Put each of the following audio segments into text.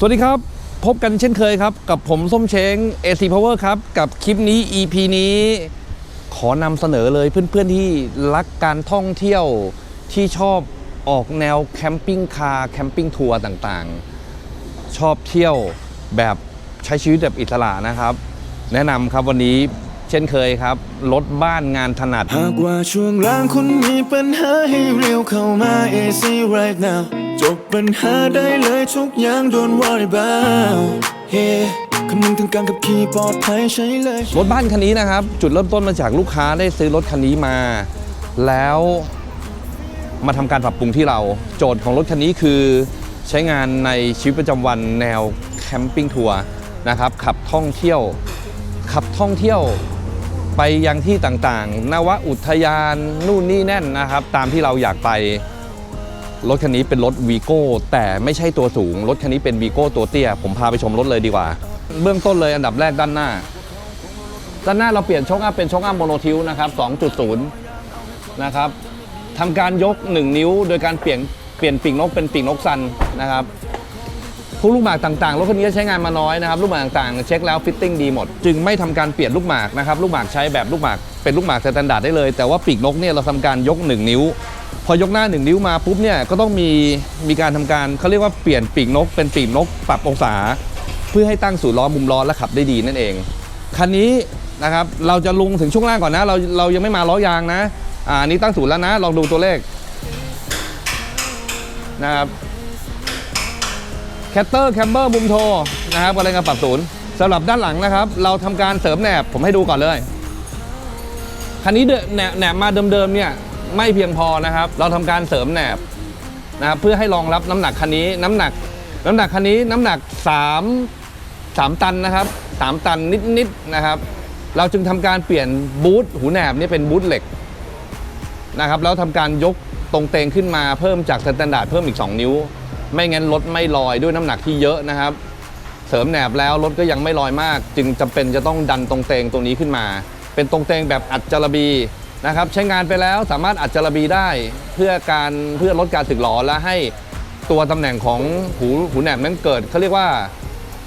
สวัสดีครับ พบกันเช่นเคยครับ กับผมส้มเช้ง AC Power ครับ กับคลิปนี้ EP นี้ ขอนำเสนอเลยเพื่อนๆที่รักการท่องเที่ยวที่ชอบออกแนวแคมปิ้งคาร์แคมปิ้งทัวร์ต่างๆ ชอบเที่ยวแบบใช้ชีวิตแบบอิสระนะครับ แนะนำครับวันนี้ เช่นเคยครับ รถบ้านงานถนัด หากว่าช่วงหล่างคุณมีปัญหาให้เร็วเข้ามา AC right now จบปัญหาได้เลยทุกอย่าง don't worry about yeah คำนึงถึงการขับขี่ปลอดภัยใช้เลย รถบ้านคันนี้นะครับ จุดเริ่มต้นมาจากลูกค้าได้ซื้อรถคันนี้มา แล้วมาทำการปรับปรุงที่เรา โจทย์ของรถคันนี้คือใช้งานในชีวิตประจำวันแนวแคมปิ้งทัวร์นะครับขับท่องเที่ยวขับท่องเที่ยว ไปยังที่ต่างๆ นวอุทยานนู่นนี่แน่นนะครับ ตามที่เราอยากไป รถคันนี้เป็นรถวีโก้แต่ไม่ใช่ตัวสูง รถคันนี้เป็นวีโก้ตัวเตี้ย ผมพาไปชมรถเลยดีกว่า เบื้องต้นเลยอันดับแรกด้านหน้า ด้านหน้าเราเปลี่ยนโชคอัพเป็นโชคอัพโมโนทิวนะครับ 2.0 นะครับทำการยก 1 นิ้ว โดยการเปลี่ยนเปลี่ยนปีกนกเป็นปีกนกซันนะครับ พวกลูกหมากต่างๆรถคันนี้ใช้งานมาน้อยนะครับลูกหมากต่างๆเช็คแล้วฟิตติ้งดีหมด จึงไม่ทำการเปลี่ยนลูกหมากนะครับลูกหมากใช้แบบลูกหมากเป็นลูกหมากสแตนดาร์ดได้เลย แต่ว่าปีกนกเนี่ยเราทำการยก 1 นิ้ว พอยกหน้า 1 นิ้วมาปุ๊บเนี่ยก็ต้องมีมีการทำการเขาเรียกว่าเปลี่ยนปีกนก เป็นปีกนกปรับองศา เพื่อให้ตั้งสู่ล้อมุมล้อและขับได้ดีนั่นเองคันนี้นะครับเราจะลงถึงช่วงล่างก่อนนะ เราเรายังไม่มาล้อยางนะอ่าอันนี้ตั้งศูนย์แล้วนะลองดูตัวเลขนะครับ แคตเตอร์แคมเบอร์มุมโทนะครับกำลังจะปรับศูนย์สำหรับด้านหลังนะครับ เราทำการเสริมแหนบผมให้ดูก่อนเลย คันนี้แหนบแหนบมาเดิมๆเนี่ยไม่เพียงพอนะครับ เราทำการเสริมแหนบนะครับเพื่อให้รองรับน้ำหนักคันนี้น้ำหนัก น้ำหนักคันนี้น้ำหนัก 3 3 ตันนะครับ 3 ตันนิดๆนะครับ เราจึงทำการเปลี่ยนบูทหูแหนบนี่เป็นบูทเหล็กนะครับแล้วทำการยกตรงเตงขึ้นมาเพิ่มจากสแตนดาร์ดเพิ่มอีก 2 นิ้ว ไม่งั้นรถไม่ลอยด้วยน้ำหนักที่เยอะนะครับ เสริมแหนบแล้วรถก็ยังไม่ลอยมาก จึงจำเป็นจะต้องดันตรงเตงตรงนี้ขึ้นมา เป็นตรงเตงแบบอัดจารบีนะครับ ใช้งานไปแล้วสามารถอัดจารบีได้เพื่อการเพื่อลดการสึกหรอและให้ตัวตำแหน่งของหูหูแหนบนั้นเกิดเขาเรียกว่า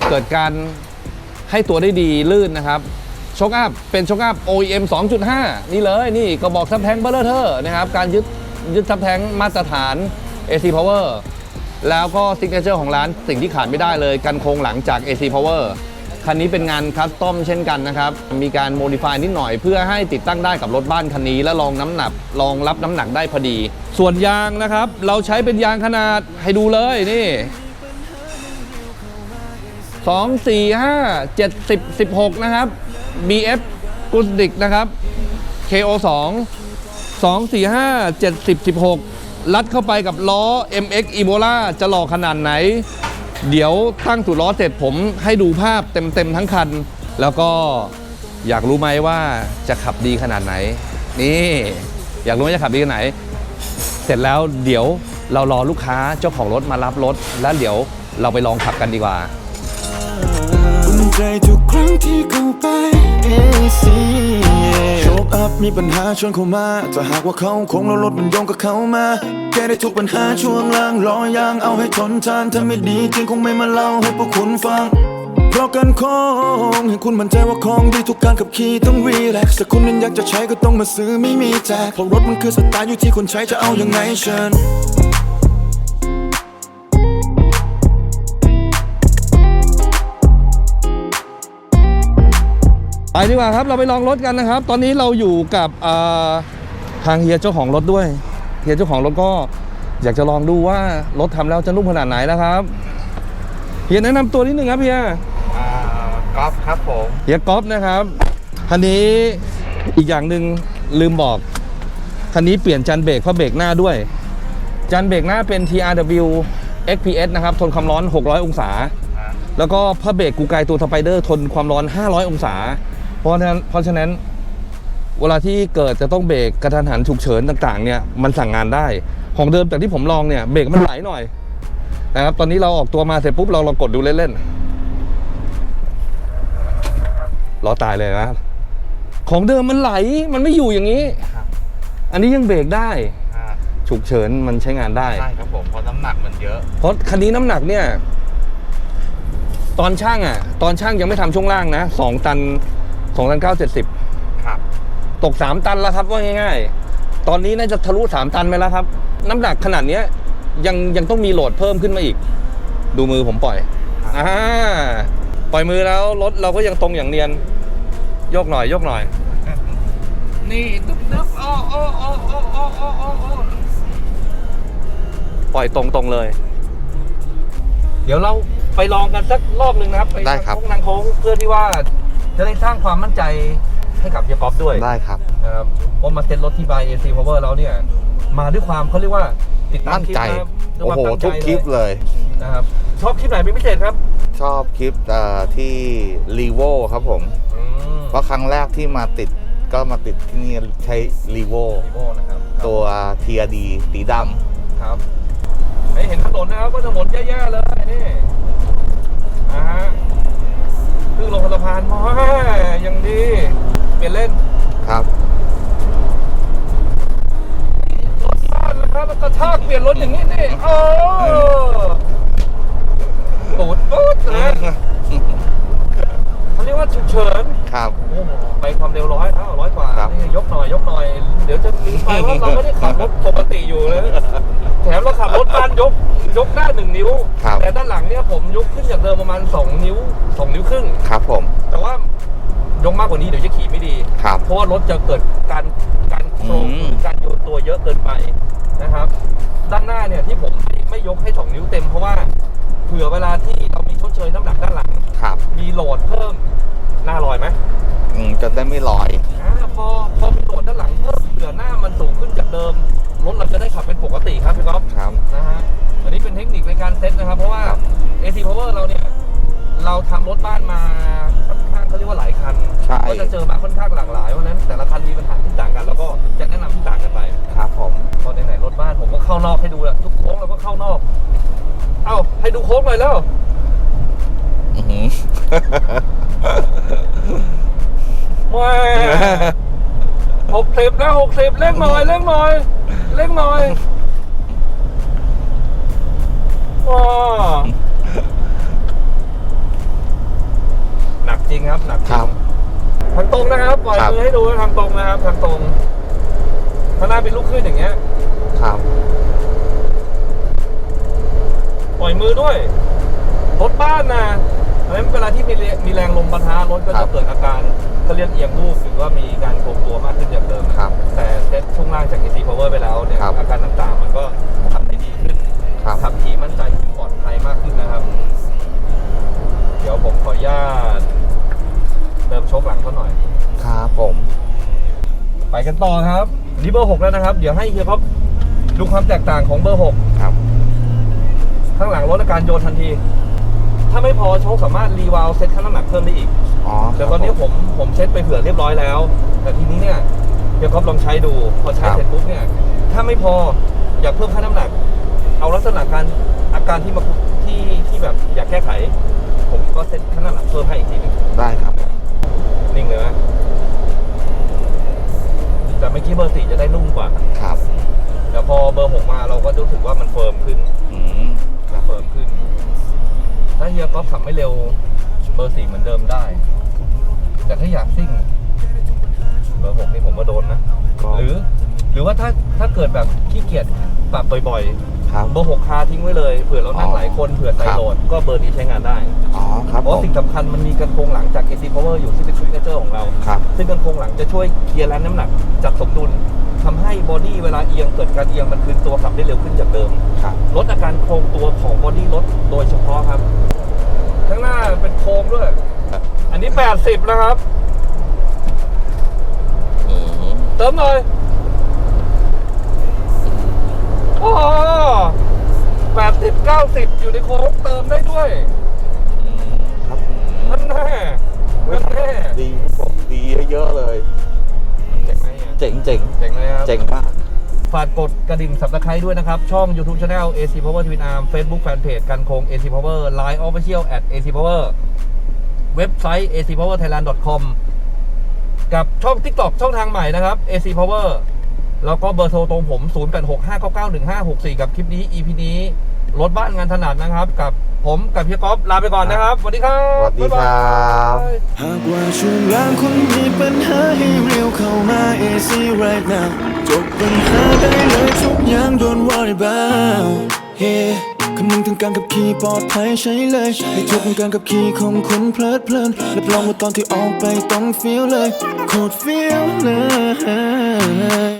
เกิดการให้ตัวได้ดีลื่นนะครับโชคอัพเป็นโชคอัพ OEM 2.5 นี่เลยนี่กระบอกซับแทงเบลเลอร์นะครับการยึดยึดซับแทงมาตรฐาน AC Power แล้วก็ซิกเนเจอร์ของร้านสิ่งที่ขาดไม่ได้เลย กันโครงหลังจาก AC Power คันนี้เป็นงานคัสตอมเช่นกันนะครับ มีการโมดิฟายนิดหน่อยเพื่อให้ติดตั้งได้กับรถบ้านคันนี้ และรองน้ำหนักรองรับน้ำหนักได้พอดี ส่วนยางนะครับ เราใช้เป็นยางขนาดให้ดูเลยนี่ 2 4 5 7 10 16 นะครับ BF กุสดิกนะครับ KO 2 2 4 5 7 10 16 ลัดเข้าไปกับล้อ MX e b o l a จะหล่อขนาดไหน เดี๋ยวตั้งสู่ล้อเสร็จผมให้ดูภาพเต็มๆทั้งคัน แล้วก็อยากรู้ไหมว่าจะขับดีขนาดไหน นี่ อยากรู้ว่าจะขับดีขนาดไหน เสร็จแล้วเดี๋ยวเรารอลูกค้าเจ้าของรถมารับรถ แล้วเดี๋ยวเราไปลองขับกันดีกว่าใจทุกครั้งที่เข้าไป มีปัญหาชวนเข้ามา ถ้าหากว่าเขาคงแล้วรถมันโยงกับเขามาแก้ได้ทุกปัญหาช่วงล่างรอยางเอาให้ทนทานถ้าไม่ดีจริงคงไม่มาเล่าให้พวกคุณฟังเพราะกันของให้คุณมั่นใจว่าคองดีทุกการขับขี่ต้องรีแลกซ์แต่คุณนั้นอยากจะใช้ก็ต้องมาซื้อไม่มีแจกเพราะรถมันคือสไตล์อยู่ที่คนใช้จะเอายังไงเชิญ ไปดีกว่าครับเราไปลองรถกันนะครับ ตอนนี้เราอยู่กับเอ่อทางเฮียเจ้าของรถด้วยเฮียเจ้าของรถก็อยากจะลองดูว่ารถทำแล้วจะนุ่มขนาดไหนนะครับเฮียแนะนำตัวนิดนึงครับเฮียอ่ากอล์ฟครับผมเฮียก๊อฟนะครับคันนี้อีกอย่างหนึ่งลืมบอกคันนี้เปลี่ยนจันเบรกเพราะเบรกหน้าด้วยจันเบรกหน้าเป็น TRW XPS นะครับ ทนความร้อน 600 องศา แล้วก็ผ้าเบรกกูไกตัวสไปเดอร์ทนความร้อน 500 องศา เพราะฉะนั้นเพราะฉะนั้นเวลาที่เกิดจะต้องเบรกกระทันหันฉุกเฉินต่างๆเนี่ยมันสั่งงานได้ของเดิมจากที่ผมลองเนี่ยเบรกมันไหลหน่อยนะครับตอนนี้เราออกตัวมาเสร็จปุ๊บเราลองกดดูเล่นๆรอตายเลยนะ ของเดิมมันไหลมันไม่อยู่อย่างนี้ครับอันนี้ยังเบรกได้อ่าฉุกเฉินมันใช้งานได้ใช่ครับผมเพราะน้ำหนักมันเยอะ เพราะคันนี้น้ำหนักเนี่ย ตอนช่างอะ ตอนช่างยังไม่ทำช่วงล่างนะสองตัน สองตันเก้าเจ็ดสิบครับ ตกสามตันแล้วครับว่าง่าย ๆ ตอนนี้น่าจะทะลุสามตันไปแล้วครับ น้ำหนักขนาดเนี้ยยังยังต้องมีโหลดเพิ่มขึ้นมาอีก ดูมือผมปล่อยอ่าปล่อยมือแล้วรถเราก็ยังตรงอย่างเนียน ยกหน่อยยกหน่อย นี่ตุ๊บตุ๊บโอ้โอ้โอ้โอ้โอ้โอ้โอปล่อยตรงตรงเลย เดี๋ยวเราไปลองกันสักรอบหนึ่งนะครับ ไปได้ครับ นั่งโค้งเพื่อที่ว่า จะได้สร้างความมั่นใจให้กับเฮียก๊อฟด้วยได้ครับนะครับว่ามาเซ็ตรถที่บาย AC Power แล้วเนี่ย มาด้วยความเขาเรียกว่าติดตามมั่นคลิปใจ นะครับด้วยโอ้ความโห ตั้งใจทุกคลิปเลย นะครับชอบคลิปไหนเป็นพิเศษครับชอบคลิปเอ่อที่รีโวครับผม อืมเพราะครั้งแรกที่มาติดก็มาติดที่นี่ใช้รีโวโอ้นะครับตัว TRD สีดครับให้เห็นถนนนะครับว่าถนนแย่ๆเลยนี่อ่าฮะเพิ่งลงสะพานมายังดี เปลี่ยนเล่นำครับรถบ้านนะครับแล้วกระชากเปลี่ยนรถอย่างนี้นี่โอ้ตูดปุ๊ดเลย เขาเรียกว่าฉุกเฉินครับโอ้โหไปความเร็วร้อยเอ้าร้อยกว่าครับ นี่ยกหน่อยยกหน่อย เดี๋ยวจะลืมไปว่าเราไม่ได้ขับรถปกติอยู่เลย แถมเราขับรถบ้านยก ยกได้หนึ่งนิ้ว ครับ แต่ด้านหลังเนี่ยผมยกขึ้นจากเดิมประมาณ 2 นิ้ว 2 นิ้วครึ่ง ครับผมแต่ว่ายกมากกว่านี้เดี๋ยวจะขี่ไม่ดี ครับ เพราะว่ารถจะเกิดการการโครงอืม หรือการโยนตัวเยอะเกินไปนะครับ ด้านหน้าเนี่ยที่ผมไม่ไม่ยกให้ 2 นิ้วเต็มเพราะว่า เผื่อเวลาที่เรามีชดเชยน้ำหนักด้านหลัง ครับมีโหลดเพิ่มหน้าลอยไหมอืมจะได้ไม่ลอย อ่าพอพอมีโหลดด้านหลังเพิ่มเผื่อหน้ามันสูงขึ้นจากเดิมรถเราจะได้ขับเป็นปกติครับพี่ก๊อฟ ครับ นะฮะอันนี้เป็นเทคนิคในการเซตนะครับ เพราะว่าครับ AC Power เราเนี่ย เราทำรถบ้านมาค่อนข้างเขาเรียกว่าหลายคัน ใช่ ก็จะเจอมาค่อนข้างหลากหลาย เพราะฉะนั้นแต่ละคันมีปัญหาที่ต่างกัน แล้วก็จะแนะนำที่ต่างกันไป ครับผมพอไหนๆรถบ้านผมก็เข้านอกให้ดูแหละทุกโค้งเราก็เข้านอก เอ้า ให้ดูโค้งหน่อยแล้วอื้อหือ แหม่หกสิบนะหกสิบเร่งหน่อยเร่งหน่อยเร่งหน่อยว้าหนักจริงครับหนักจคริรัง บ ทางตรงนะครับปล่อยครับ มือให้ดูว่าทางตรงนะครับทางตรงข้างหน้าเป็นลูกขึ้นอย่างเงี้ย ครับ ปล่อยมือด้วย รถบ้านนะเพราะฉะนั้นเวลาที่มีแรงมีแรงลมปะทะรถก็ครัจะบเกิดอาการเขาเรียกเอียงรูปหรือว่ามีการโค้งตัวมากขึ้นจากเดิมครับแต่เซ็ตช่วงล่างจาก AC Power ไปแล้วเนี่ยครับ อาการต่างๆ มันก็ทำได้ดีขึ้น ครับ ขับขี่มั่นใจปลอดภัยมากขึ้นนะครับ เดี๋ยวผมขออนุญาตเติมโชคหลังเขาหน่อย ครับผมไปกันต่อครับนี่เบอร์หกแล้วนะครับ เดี๋ยวให้เฮียเขาดูความแตกต่างของเบอร์หกครับ ข้างหลังลดอาการโยนทันที ถ้าไม่พอโชคสามารถรีวาลเซ็ตค่าน้ำหนักเพิ่มได้อีกอ๋อแต่ตอนนี้ผมผมเซ็ตไปเผื่อเรียบร้อยแล้ว แต่ทีนี้เนี่ยเดี๋ยวก๊อฟลองใช้ดู พอใช้เสร็จปุ๊บเนี่ย ถ้าไม่พออยากเพิ่มค่าน้ำหนัก เอาลักษณะการอาการที่มาที่ที่แบบอยากแก้ไข ผมก็เซ็ตค่าน้ำหนักเพิ่มให้อีกทีหนึงได้ครับนิ่งเลยไหมแต่เมื่อกี้เบอร์สี่จะได้นุ่มกว่า ครับ แต่พอเบอร์หกมาเราก็รู้สึกว่ามันเฟิร์มขึ้นอืมคมัรันบ เฟิร์มขึ้น ถ้าเฮียก๊อฟขับไม่เร็วเบอร์สี่เหมือนเดิมได้ แต่ถ้าอยากซิ่ง เบอร์หกนี่ผมว่าโดนนะ ก็หรือ หรือว่าถ้าถ้าเกิดแบบขี้เกียจปรับบ่อยครับ ๆ เบอร์หกคาทิ้งไว้เลยเผื่อเรานั่งอ๋อหลายคนเผื่อใส่ครับโหลดก็เบอร์นี้ใช้งานได้ อ๋อครับเพผราะมสิ่งสำคัญมันมีกระโปรงหลังจาก AC Power อยู่ที่เป็นซิกเนเจอร์ของเรา ครับ ซึ่งกระโปรงหลังจะช่วยเคลียร์แรงน้ำหนักจัดสมดุล ทำให้บอดี้เวลาเอียงเกิดการเอียงมันคืนตัวขับได้เร็วขึ้นจากเดิม ครับ ลดอาการโครงตัวของบอดี้รถโดยเฉพาะครับ ข้างหน้าเป็นโครงด้วย อันนี้ 80 นะครับ อืมเติมหน่อยโอ้80 90อยู่ในโค้งเติมได้ด้วยอืมครับอืมนั่นแน่นั่นแน่ดีผมดีเยอะๆเลยเจ๋งไหม เนี่ยเจ๋งเจ๋งเจ๋งเลยครับ เจ๋งมากฝากกดกระดิ่งสับตะไคร้ด้วยนะครับ ช่อง YouTube Channel AC Power Twin Arm Facebook Fanpage กันโคง AC Power Line Official at AC Power เว็บไซต์ acpowerthailand.com กับช่อง TikTok ช่องทางใหม่นะครับ AC Power แล้วก็เบอร์โทรตรงผม 0865991564 กับคลิปนี้ EP นี้ รถบ้านงานถนัดนะครับกับ ผมกับพี่ก๊อฟลาไปก่อนนะครับสวัสดีครับสวัสดีครับายายหากว่าช่วงล่างคุณมีปัญหาให้เร็วเข้ามา AC right now จบปัญหาได้เลยทุกอย่าง don't worry about yeah คำนึงถึงการกับขี่ปลอดภัยใช้เลยให้ทุกการกับขี่ของคุณเพลิดเพลินรับรองว่าตอนที่ออกไปต้อง feel เลยโคตร feel เล